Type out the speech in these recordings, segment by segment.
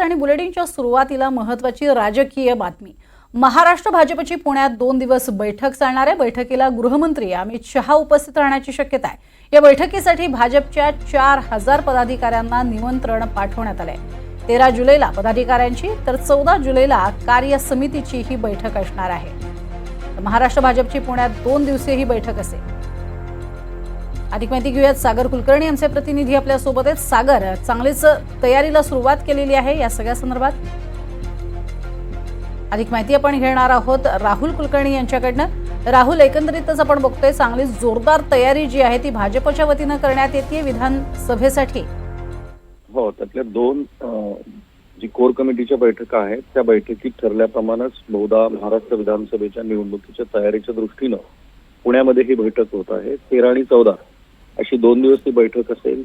आणि बुलेटिनच्या सुरुवातीला महत्वाची राजकीय बातमी. महाराष्ट्र भाजपची पुण्यात दोन दिवस बैठक चालणार आहे. बैठकीला गृहमंत्री अमित शहा उपस्थित राहण्याची शक्यता आहे. या बैठकीसाठी भाजपच्या चार हजार पदाधिकाऱ्यांना निमंत्रण पाठवण्यात आलंय. तेरा जुलैला पदाधिकाऱ्यांची तर चौदा जुलैला कार्य समितीची ही बैठक असणार आहे. महाराष्ट्र भाजपची पुण्यात दोन दिवसीय ही बैठक असेल. अधिक माहिती घेऊयात. सागर कुलकर्णी आमचे प्रतिनिधी आपल्यासोबत आहेत. सागर चांगलीच तयारीला सुरुवात केलेली आहे या सगळ्या संदर्भात. अधिक माहिती आपण घेणार आहोत राहुल कुलकर्णी यांच्याकडनं. राहुल एकंदरीतच आपण बघतोय चांगली जोरदार तयारी जी आहे ती भाजपच्या वतीनं करण्यात येते विधानसभेसाठी. हो त्यातल्या दोन जी कोर कमिटीच्या बैठका आहेत त्या बैठकीत ठरल्याप्रमाणेच बहुधा महाराष्ट्र विधानसभेच्या निवडणुकीच्या तयारीच्या दृष्टीनं पुण्यामध्ये ही बैठक होत आहे. तेरा आणि चौदा अशी दोन दिवस ही बैठक असेल.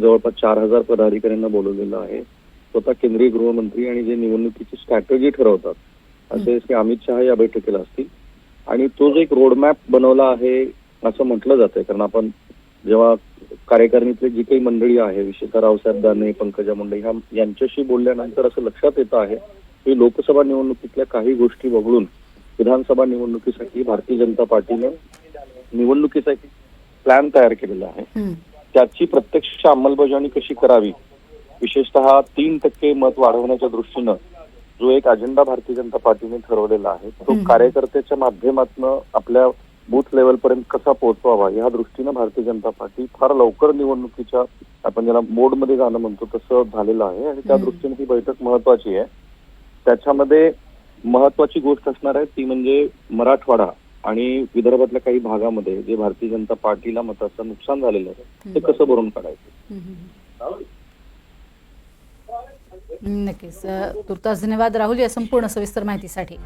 जवळपास चार हजार पदाधिकाऱ्यांना बोलवलेलं आहे. स्वतः केंद्रीय गृहमंत्री आणि जे निवडणुकीची स्ट्रॅटेजी ठरवतात असे श्री अमित शहा या बैठकीला असतील. आणि तो जो एक रोडमॅप बनवला आहे असं म्हटलं जातंय. कारण आपण जेव्हा कार्यकारिणीतली जी काही मंडळी आहे विशेषतः रावसाहेब दानवे पंकजा मुंडे ह्या यांच्याशी बोलल्यानंतर असं लक्षात येतं आहे की लोकसभा निवडणुकीतल्या काही गोष्टी वगळून विधानसभा निवडणुकीसाठी भारतीय जनता पार्टीने निवडणुकीचा एक प्लॅन तयार केलेला आहे. त्याची प्रत्यक्ष अंमलबजावणी कशी करावी विशेषतः तीन टक्के मत वाढवण्याच्या दृष्टीनं जो एक अजेंडा भारतीय जनता पार्टीने ठरवलेला आहे तो. कार्यकर्त्याच्या माध्यमातून आपल्या बूथ लेवल पर्यंत कसा पोहोचवावा या दृष्टीनं भारतीय जनता पार्टी फार लवकर निवडणुकीच्या आपण ज्याला मोडमध्ये जाणं म्हणतो तसं झालेलं आहे आणि त्या. दृष्टीने ही बैठक महत्वाची आहे त्याच्यामध्ये महत्वाची गोष्ट असणार आहे ती म्हणजे मराठवाडा आणि विदर्भातल्या काही भागामध्ये जे भारतीय जनता पार्टीला मताचं नुकसान झालेलं आहे ते कसं भरून काढायचं. नक्कीच. तुर्तास धन्यवाद. राहुल या संपूर्ण सविस्तर माहितीसाठी.